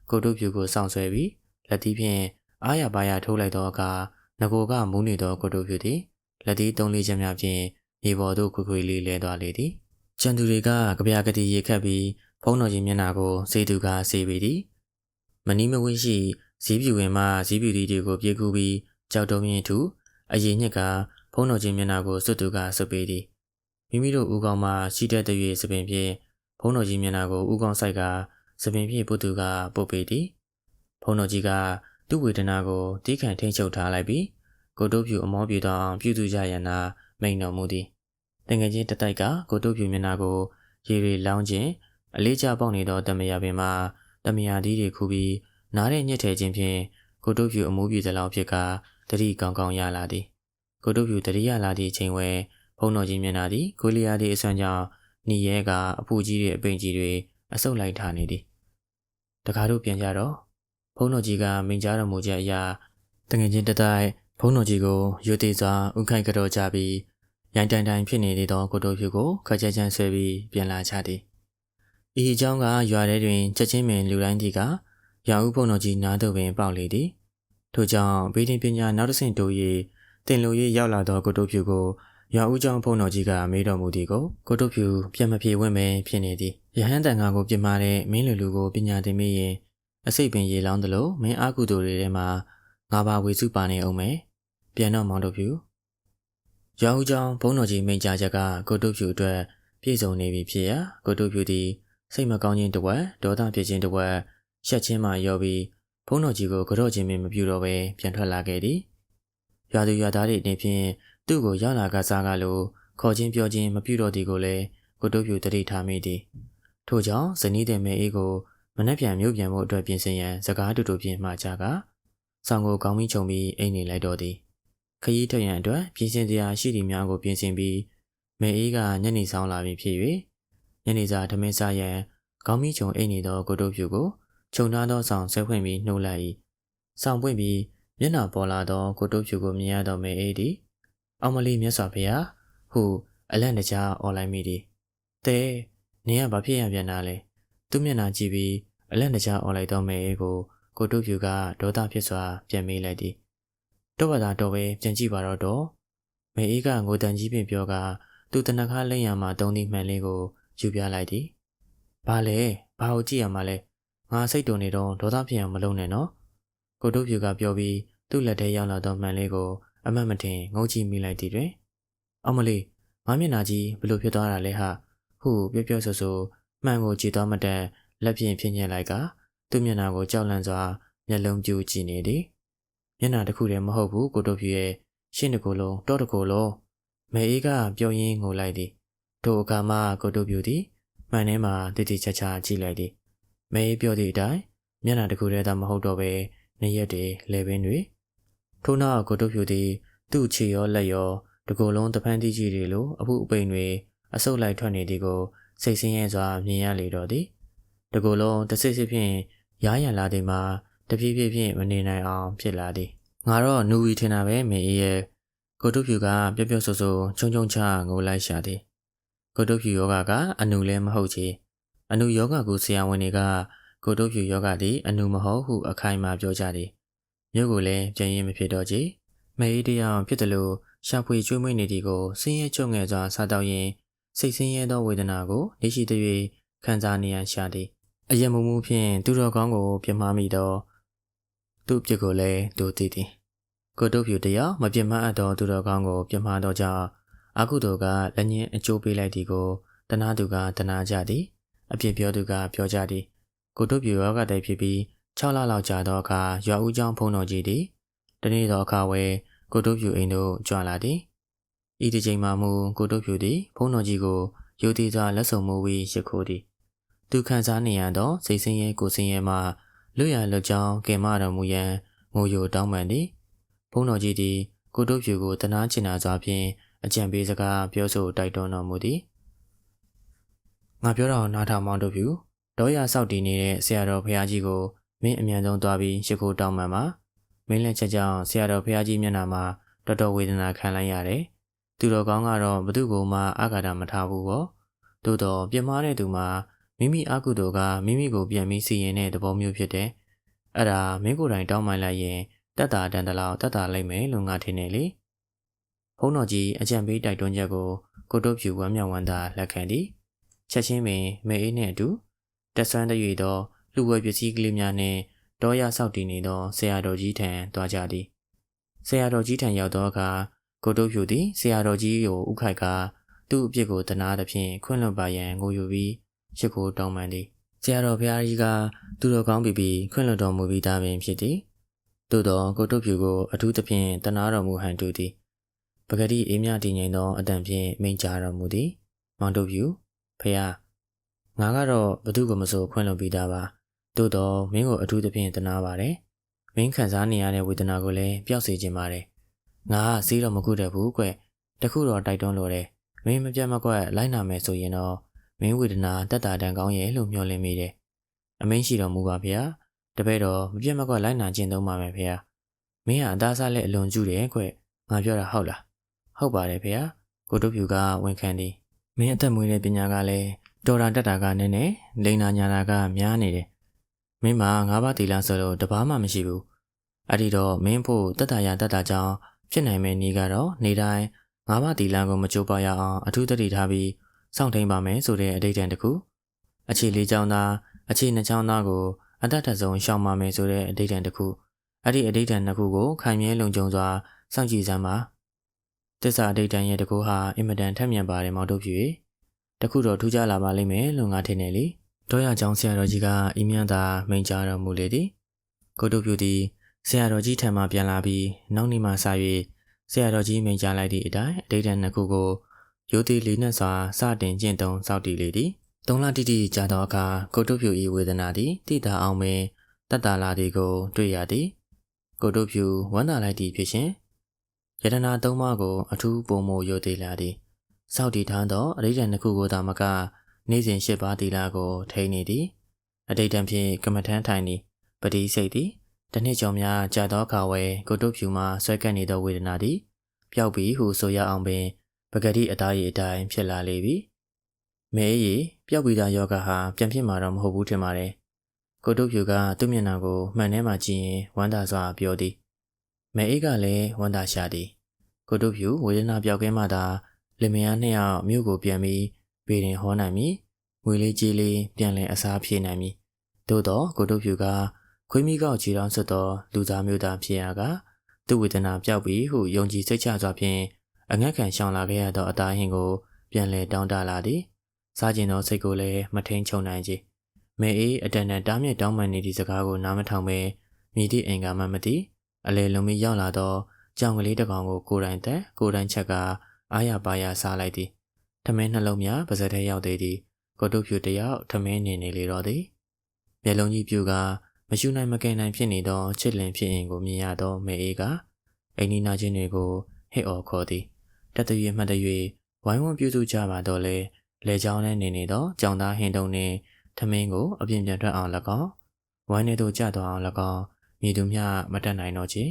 ကိုတုဖြူကိုစောင့်ဆွဲပြီးလက်သီးဖြင့်အားရပါရထိုးလိုက်သောအခါငကိုကမူးနေသောကိုတုဖြူသည်လက်သီးသုံးလေးချက်များဖြင့်မြေပေါ်သို့ခွေခွေလေးလဲသွားလေသည်ကျန်သူတွေကကြပြာကတိရေခတ်ပြီးဖုံးတော်ကြီးမျက်နှာကိုစေသူကစေပေသည်မနီးမဝင်းရှိဇီးပြူဝင်မှဇီးပြူတီတွေကိုပြေးကူးပြီးကြောက်တုံးရင်ထူအရင်ညက်ကဖုံးတော်ကြီးမျက်နှာကိုစွတ်သူကစွတ်ပေသည် မိမိတို့ဦးကောင်မှရှိတဲ့တရွေစပင်ဖြင့်ဘုံတော်ကြီးမျက်နှာကိုဦးကောင်ဆိုင်ကစပင်ဖြင့်ပုသူကပုတ်ပေသည်ဘုံတော်ကြီးကသူ့ဝေဒနာကိုတီးခံထိန်ချုပ်ထားလိုက်ပြီးကိုတို့ပြူအမောပြေတော့ပြုသူကြရန်သာမိန်တော်မူသည်တငယ်ချင်းတတိုက်ကကိုတို့ပြူမျက်နှာကိုရေရီလောင်းခြင်းအလေးကျပေါက်နေသောတမယာပင်မှာတမယာသီးတွေခူပြီးနားတဲ့ညှက်ထဲခြင်းဖြင့်ကိုတို့ပြူအမိုးပြေသလောက်ဖြစ်ကတတိကောင်းကောင်းရလာသည်ကိုတို့ပြူတတိယလာသည့်အချိန်ဝဲ ဖုံတော်ကြီးမျက်နှာသည်ကိုလီယာသည်အစွမ်းကြောင့်နီရဲကအဖူကြီးတွေအပိန်ကြီးတွေအဆုပ်လိုက်ထားနေသည်တခါတို့ပြန်ကြတော့ဖုံတော်ကြီးကမိန်ကြားတော်မူချက်အရာတငယ်ချင်းတတိုက်ဘုံတော်ကြီးကိုယူသေးစွာဥခိုက်ကြောကြပြီးရိုင်းတိုင်တိုင်ဖြစ်နေသေးသောကိုတိုဖြူကိုခက်ချက်ချမ်းဆွဲပြီးပြန်လာကြသည်ဤအကြောင်းကရွာထဲတွင်ချက်ချင်းပင်လူတိုင်းသည်ကရောင်ဥဘုံတော်ကြီးနားသို့ပင်ပေါက်လေသည်ထို့ကြောင့်ဗေဒင်ပညာနောက်တစ်ဆင့်တိုး၍တင်လို၍ရောက်လာသောကိုတိုဖြူကို ရွာဦးကျောင်းဘုံတော်ကြီးကမေးတော်မူသည်ကိုကိုတိုဖြူပြန်မပြေဝင့်ပဲဖြစ်နေသည်ယဟန်တန်ဃာကိုပြစ်မှားတဲ့မင်းလူလူကိုပညာသင်မိရင်အစိတ်ပင်ရေလောင်းသလိုမင်းအာကုသိုလ်တွေထဲမှာငါပါဝေစုပါနေအောင်မယ်ပြန်တော့မောင်တို့ဖြူရောင်ဦးကျောင်းဘုံတော်ကြီးမိန့်ကြားချက်ကကိုတုဖြူအတွက်ပြည့်စုံနေပြီဖြစ်ရာကိုတုဖြူသည်စိတ်မကောင်းခြင်းတစ်ဝက်ဒေါသဖြစ်ခြင်းတစ်ဝက်ရှက်ခြင်းမှရောပြီးဘုံတော်ကြီးကိုကြော့ခြင်းမပြုတော့ဘဲပြန်ထွက်လာခဲ့သည်ရွာသူရွာသားတွေအနေဖြင့် သူ့ကိုရောက်လာကစားကလို့ခေါ်ချင်းပြောချင်းမပြုတော့သည်ကိုလည်းကိုတုဖြူတတိထားမိသည်ထို့ကြောင့်ဇနီးတဲ့မဲအေးကိုမနှက်ပြန်မြို့ပြန်ဖို့အတွက်ပြင်ဆင်ရန်စကားတူတူပြင်မှကြကဆောင်ကိုကောင်းပြီးခြုံပြီးအိမ်နေလိုက်တော့သည်ခရီးထွက်ရန်အတွက်ပြင်ဆင်စရာရှိသည့်များကိုပြင်ဆင်ပြီးမဲအေးကညနေဆောင်လာပြီဖြစ်၍ညနေစာထမင်းစားရန်ကောင်းပြီးခြုံအိမ်နေသောကိုတို့ဖြူကိုခြုံထားသောဆောင်ဆွဲဖွင့်ပြီးနှုတ်လိုက်၏ဆောင်ပွင့်ပြီးမျက်နှာပေါ်လာသောကိုတို့ဖြူကိုမြင်ရသောမဲအေးသည် အောင်မလီမြတ်စွာဘုရားဟုအလန့်တကြားអော်လိုက်မိသည်တဲနင်ကဘာဖြစ်ရပြန်တာလဲသူ့မျက်နှာကြည့်ပြီးအလန့်တကြားអော်လိုက်သောမဲအေးကိုကိုတို့ဖြူကဒေါသဖြစ်စွာပြန်မေးလိုက်သည်တော့ဘာသာတော့ပဲပြန်ကြည့်ပါတော့တော့မေအေးကငိုတန်ကြီးပင်ပြောကသူ့တနခါလက်ရံမှာတုံးသည့်မှန်လေးကိုယူပြလိုက်သည်ဘာလဲဘာကိုကြည့်ရမှာလဲငါစိတ်တုန်နေတော့ဒေါသဖြစ်အောင်မလုပ်နဲ့နော်ကိုတို့ဖြူကပြောပြီးသူ့လက်ထဲရောက်လာသောမှန်လေးကို အမတ်မထင်ငုံကြည့်မိလိုက်သည်တွင်အမလေးငါမျက်နှာကြီးဘလို့ဖြစ်သွားတာလဲဟာဟုပြောပြောဆိုဆိုမှန်ကိုကြည့်တော့မတန်လက်ဖြင့်ဖြစ်ညက်လိုက်ကသူ့မျက်နှာကိုကြောက်လန့်စွာမျက်လုံးပြူကြည့်နေသည်မျက်နှာတစ်ခုတည်းမဟုတ်ဘူးကိုတို့ဖြူရဲ့ရှင်းတကူလုံးတော့တကူလုံးမေအေးကပြောရင်းငိုလိုက်သည်ထိုအခါမှကိုတို့ဖြူသည်မှန်ထဲမှာတိတိကျကျကြည့်လိုက်သည်မေအေးပြောသည့်အတိုင်းမျက်နှာတစ်ခုတည်းသာမဟုတ်တော့ပဲနေရက်တွေလေပင်တွေ ထို့နောက်ကိုတို့ဖြူသည် သူ့ခြေရောလက်ရောတကူလုံးတပန်းတိကြီးတွေလိုအဖုအပိန်တွေအဆုပ်လိုက်ထွက်နေသည်ကိုစိတ်ဆင်းရဲစွာမြင်ရလေတော့သည်တကူလုံးတစစ်စစ်ဖြင့်ရားရန်လာသည်မှာတပြေးပြေးဖြင့်မနေနိုင်အောင်ဖြစ်လာသည်ငါတော့နူဝီထင်တာပဲမေအေးရဲ့ကိုတုဖြူကပျော့ပျော့ဆိုဆိုချုံချုံချငိုလိုက်ရှာသည်ကိုတုဖြူယောဂကအနုလည်းမဟုတ်ချေအနုယောဂကိုဆရာဝန်တွေကကိုတုဖြူယောဂသည်အနုမဟုတ်ဟုအခိုင်အမာပြောကြသည် မြို့ကိုလည်းပြန်ရင်မဖြစ်တော့ချေမေအေးတရားဖြစ်တယ်လို့ရှာဖွေကျွေးမွေးနေသည်ကိုဆင်းရဲချုပ်ငယ်စွာစားတော့ရင်စိတ်ဆင်းရဲသောဝေဒနာကိုနေရှိသည်ခံစားနေရရှာသည်အယံမမှုဖြင့်သူတော်ကောင်းကိုပြမမိသောသူ့ပြစ်ကိုလည်းသူသိသည်ကိုတုတ်ဖြူတယောက်မပြစ်မှားအပ်သောသူတော်ကောင်းကိုပြစ်မှားသောကြောင့်အကုသိုလ်ကလက်ညှင်းအကျိုးပေးလိုက်သည်ကိုတနာသူကတနာကြသည် အပြစ်ပြောသူကပြောကြသည်ကိုတုတ်ဖြူရောဂတိုင်ဖြစ်ပြီး 6လလောက်ကြာသောအခါရွာဦးကျောင်းဖုံတော်ကြီးသည်တနေ့သောအခါဝဲကိုတုတ်ဖြူအိမ်သို့ကြွလာသည်ဤတစ်ချိန်မှမူကိုတုတ်ဖြူသည်ဖုံတော်ကြီးကိုယူသည်စွာလက်ဆောင်မူပြီးရခိုးသည်သူခံစားနေရသောစိတ်ဆင်းရဲကိုဆင်းရဲမှလွတ်ရလွတ်ကြောင်းကင်မတော်မူရန်ငိုယိုတောင်းပန်သည်ဘုန်းတော်ကြီးသည်ကိုတို့ဖြူကိုတနာကျင်နာစွာဖြင့်အကြံပေးစကားပြောဆိုတိုက်တွန်းတော်မူသည်ငါပြောတော့နားထောင်မောင်းတို့ဖြူဒေါ်ရဆောက်တည်နေတဲ့ဆရာတော်ဖရာကြီးကို မင်းအမြန်ဆုံးသွားပြီးရှိခိုးတောင်းပန်ပါမင်းလက်ချက်ကြောင့်ဆရာတော်ဖရာကြီးမျက်နှာမှာတော်တော်ဝေဒနာခံလိုက်ရတယ်သူတော်ကောင်းကတော့ဘသူ့ကိုမှအာဃာတမထားဘူးပေါ့သို့တော့ပြမားတဲ့သူမှာမိမိအကုသိုလ်ကမိမိကိုပြန်ပြီးစီရင်တဲ့သဘောမျိုးဖြစ်တယ်။အဲ့ဒါမင်းကိုယ်တိုင်တောင်းပန်လိုက်ရင်တက်တာတန်တလောက်တက်တာလိုက်မယ်လို့ငါထင်နေလေ။ဘုန်းတော်ကြီးအကြံပေးတိုက်တွန်းချက်ကိုကိုတုတ်ဖြူဝမ်းမြောက်ဝမ်းသာလက်ခံသည်။ချက်ချင်းပင်မေအေးနှင့်အတူတက်ဆွမ်းတရွေသော လူဝဲပစ္စည်းကလေးများနှင့်တောရဆောက်တည်နေသောဆရာတော်ကြီးထံသွားကြသည်။ဆရာတော်ကြီးထံရောက်သောအခါကိုတုတ်ဖြူသည်ဆရာတော်ကြီးကိုဥခိုက်ကသူ့အပြစ်ကိုတနာသဖြင့်ခွင့်လွှတ်ပါရန်ငိုယူပြီးရစ်ကိုတောင်းပန်သည်ဆရာတော်ဘုရားကြီးကသူတော်ကောင်းပြီးပြီးခွင့်လွှတ်တော်မူပြီးသားပင်ဖြစ်သည်သို့သောကိုတုတ်ဖြူကိုအထူးသဖြင့်တနာတော်မူဟန်တူသည်ပဂတိအေးမြတည်ငြိမ်သောအတန်ဖြင့်မိန်ကြားတော်မူသည်မောင်တုတ်ဖြူဖះငါကတော့ဘသူကမဆိုခွင့်လွှတ်ပြီးသားပါ သို့တော့မင်းကိုအထူးသဖြင့်တနာပါတယ်မင်းခံစားနေရတဲ့ဝေဒနာကိုလည်းပျောက်စေခြင်းပါတယ်ငါကစီးတော့မကုတတ်ဘူးကွတခုတော့တိုက်တွန်းလို့တယ်မင်းမပြတ်မကွက်လိုက်နာမယ်ဆိုရင်တော့မင်းဝေဒနာတက်တာတန်ကောင်းရဲ့လို့မျှော်လင့်မိတယ်။အမင်းရှိတော်မူပါဗျာ။တပည့်တော်မပြတ်မကွက်လိုက်နာကျင့်သုံးပါမယ်ဗျာ။မမင်းကအသားစားလက်အလွန်ကျူးတယ်ကွငါပြောတာဟုတ်လားဟုတ်ပါတယ်ဖေဟာကိုတို့ဖြူကဝန်ခံသည်မင်းအသက်မွေးတဲ့ပညာကလည်းတော်တာတက်တာကနည်းနည်းလိန်နာညာတာကများနေတယ် မင်းမှာငါးပါးတီလာဆိုလို့တပားမှမရှိဘူးအဲ့ဒီတော့မင်းဖို့တက်တာရတက်တာကြောင့်ဖြစ်နိုင်မယ့်နေကတော့နေတိုင်းငါးပါးတီလာကိုမကြိုးပါရအောင်အထူးတတိထားပြီးစောင့်ထိန်ပါမယ်ဆိုတဲ့အတိတ်တန်တစ်ခုအခြေလေးချောင်းသားအခြေနှစ်ချောင်းသားကိုအတတ်ထဆုံးရှောင်ပါမယ်ဆိုတဲ့အတိတ်တန်တစ်ခုအဲ့ဒီအတိတ်တန်နှစ်ခုကိုခိုင်မြဲလုံခြုံစွာစောင့်ကြည့်စမ်းပါတစ္ဆာအတိတ်တန်ရဲ့တကူဟာအင်မတန်ထက်မြက်ပါတယ်မောင်တို့ဖြူရေတခုတော့ထူးခြားလာပါလိမ့်မယ်လို့ငါထင်တယ်လေ တော့ရကြောင်ဆရာတော်ကြီးကအီးမြန်းသာမိန်ကြားတော်မူလေသည်ကိုတို့ဖြူသည်ဆရာတော်ကြီးထံမှပြန်လာပြီးနောက်နေ့မှစ၍ဆရာတော်ကြီးမိန်ကြားလိုက်သည့်အတိုင်းအတိတ်တန်နှစ်ခုကိုရိုသေလေးနဲ့စွာစတင်ကျင့်သုံးစောင့်တည်လေသည်သုံးလတိတိကြာသောအခါကိုတို့ဖြူ၏ဝေဒနာသည်တိတာအောင်ပင်တက်တာလာသည်ကို တွေ့ရသည်ကိုတို့ဖြူဝမ်းသာလိုက်သည်ဖြစ်ရှင်ယတနာသုံးပါးကိုအထူးပုံမိုရိုသေလာသည်စောက်တည်ထားသောအရိဒံနှစ်ခုကိုသာမက နေ့စဉ်ရှစ်ပါးတီလာကိုထိန်းနေသည်အတိတ်တံဖြင့်ကမ္မထမ်းထိုင်သည်ပတိစိတ်သည်တနှစ်ကျော်များကြာသောအခါဝဲကိုတို့ဖြူမှဆွဲကပ်နေသောဝေဒနာသည်ပျောက်ပြီးဟုဆိုရအောင်ပင်ပဂတိအသားရည်အတိုင်းဖြစ်လာလေပြီမဲရီပျောက်ပြီးသားယောဂဟာပြန်ဖြစ်မှာတော့မဟုတ်ဘူးထင်ပါတယ်ကိုတို့ဖြူကသူ့မျက်နှာကိုမှန်ထဲမှာကြည့်ရင်ဝမ်းသာစွာပြောသည်မဲအေးကလည်းဝမ်းသာရှာသည်ကိုတို့ဖြူဝေဒနာပျောက်ကင်းမှသာလင်မယားနှစ်ယောက်မြို့ကိုပြန်ပြီး ပေရင်ဟောနိုင်မည်ငွေလေးကြီးလေးပြန်လည်အစားဖြည့်နိုင်မည်သို့တော့ကိုတို့ဖြူကခွေးမိကောက်ချီတော်ဆွတ်သောလူသားမျိုးသားဖြစ်ရာကသူ့ဝေဒနာပျောက်ပြီးဟုယုံကြည်စိတ်ချစွာဖြင့်အငတ်ခံရှောင်လာခဲ့ရသောအသားဟင်းကို ပြန်လည်တောင်းတလာသည်စားကျင်သောစိတ်ကိုလည်းမထိန်ချုံနိုင်ကြမဲအေးအတန်တန်တားမြစ်တောင်းပန်နေသည့်စကားကိုနားမထောင်ပဲမြည်သည့်အင်္ဂါမှမသိအလေလုံးမီရောက်လာသောကြောင်ကလေးတစ်ကောင်ကိုကိုယ်တိုင်သက်ကိုယ်တိုင်ချက်ကအားရပါရစားလိုက်သည် ထမင်းနှလုံးများပါစက်ထဲရောက်သေးသည်ကိုတုဖြူတယောက်ထမင်းနေနေလေတော့သည်မျက်လုံးကြီးပြူကမရှူနိုင်မကင်နိုင်ဖြစ်နေသောချစ်လင်ဖြစ်ရင်ကိုမြင်ရသောမေအေးကအိနီနာချင်းတွေကိုဟစ်အော်ခေါ်သည်တတရွေမှတ်တရွေဝိုင်းဝန်းပြုစုကြပါတော့လေလေချောင်းနဲ့နေနေသောကြောင်သားဟင်းတုံနှင့်ထမင်းကိုအပြင်ပြန်ထွက်အောင်၎င်းဝိုင်းနေသို့ကျသွားအောင်၎င်းမြည်သူမျှမတတ်နိုင်တော့ချေ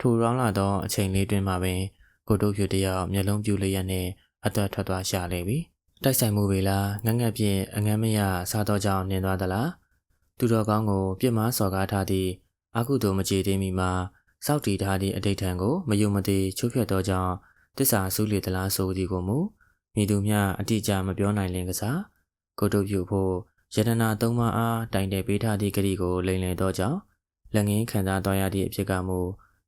ထိုရောင်းလာသောအချိန်လေးတွင်မှပင်ကိုတို့ဖြူတယောက်မျက်လုံးပြူလျက်နှင့် အသက်ထွက်သွားရှာလေပြီတိုက်ဆိုင်မှုပေလားငငက်ဖြင့်အငမ်းမရစားတော့ကြောင်နင်းသွားသလားသူတော်ကောင်းကိုပြစ်မှားစော်ကားထားသည့်အကုသို့မကြေသေးမီမှာစောက်တီထားသည့်အတိတ်ထံကိုမယုံမသေးချိုးဖျက်သောကြောင့်တစ္ဆာဆူးလေသလားဆိုသည်ကိုမူမိသူမျှအတိအကျမပြောနိုင်လင်ကစားကိုတို့ပြုဖို့ယတနာသုံးပါးအားတိုင်တယ်ပေးထားသည့်ကတိကိုလိန်လည်သောကြောင့်လက်ငင်းခံစားတော်ရသည့်အဖြစ်ကမူ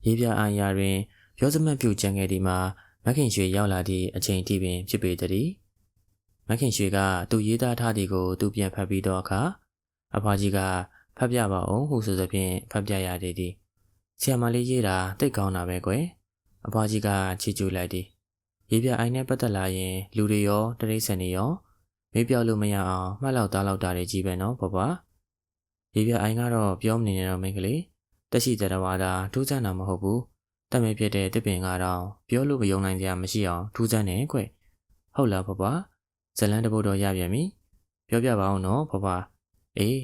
ရေးပြအာရာတွင်ပြောစမတ်ပြုကြံခဲ့သည်မှာ မခင်ရွှေရောက်လာသည့်အချိန်ထိပင်ဖြစ်ပေသည်မခင်ရွှေကသူရေးသားထားသည်ကိုသူပြန်ဖတ်ပြီးသောအခါအဖွားကြီးကဖတ်ပြပါအောင်ဟုဆိုသဖြင့်ဖတ်ပြရသည်သည်ဆီယမလေးရေးတာတိတ်ကောင်းတာပဲကွယ်အဖွားကြီးကချီကျူးလိုက်သည်ရေးပြအိုင်နဲ့ပတ်သက်လာရင်လူတွေရောတရိษံတွေရောမေးပြောလို့မရအောင်မှတ်လောက်သားလောက်တာတွေကြီးပဲနော်ဘဘရေးပြအိုင်ကတော့ပြောမနေနဲ့တော့မိန်းကလေးတက်ရှိတဲ့ဝါသာထူးဆန်းတာမဟုတ်ဘူး တတ်မဲ့ဖြစ်တဲ့တစ်ပင်ကတော့ပြောလို့မယုံနိုင်စရာမရှိအောင်ထူးဆန်းတယ်ကွဟုတ်လားဘဘဇလန်းတပုတ်တော့ရပြန်ပြီပြောပြပါအောင်နော်ဘဘအေး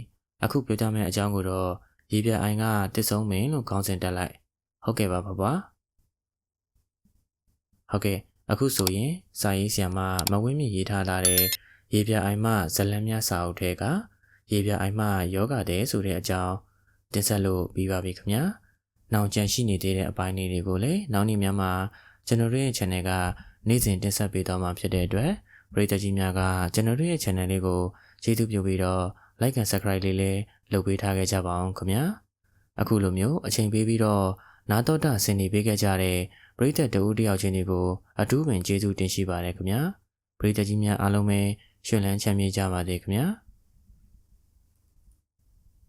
အခုပြောကြမယ့်အကြောင်းကိုတော့ရေးပြအိုင်ကတစ်ဆုံးမင်းလို့ခေါင်းစဉ်တက်လိုက်ဟုတ်ကဲ့ပါဘဘဟုတ်ကဲ့အခုဆိုရင်စာရေးဆရာမမဝင်းမြင့်ရေးထားလာတဲ့ရေးပြအိုင်မှဇလန်းများစာအုပ်ထဲကရေးပြအိုင်မှယောဂတဲ့ဆိုတဲ့အကြောင်းတင်ဆက်လို့ပြီးပါပြီခင်ဗျာ နောက်ကြံရှိနေသေးတဲ့အပိုင်းလေးတွေကိုလည်းနောက်နေ့များမှာကျွန်တော်တို့ရဲ့ channel ကနေ့စဉ်တင်ဆက်ပေးသွားမှာဖြစ်တဲ့အတွက်ပရိသတ်ကြီးများကကျွန်တော်တို့ရဲ့ channel လေးကိုကျေးဇူးပြုပြီးတော့ like and subscribe လေးလည်းလုပ်ပေးထားခဲ့ကြပါအောင်ခင်ဗျာအခုလိုမျိုးအချိန်ပေးပြီးတော့နာတော်တာဆင်နေပေးခဲ့ကြတဲ့ပရိသတ်တဦးတယောက်ချင်းတွေကိုအထူးပင်ကျေးဇူးတင်ရှိပါတယ်ခင်ဗျာပရိသတ်ကြီးများအားလုံးပဲရှင်လန်းချမ်းမြေ့ကြပါစေခင်ဗျာ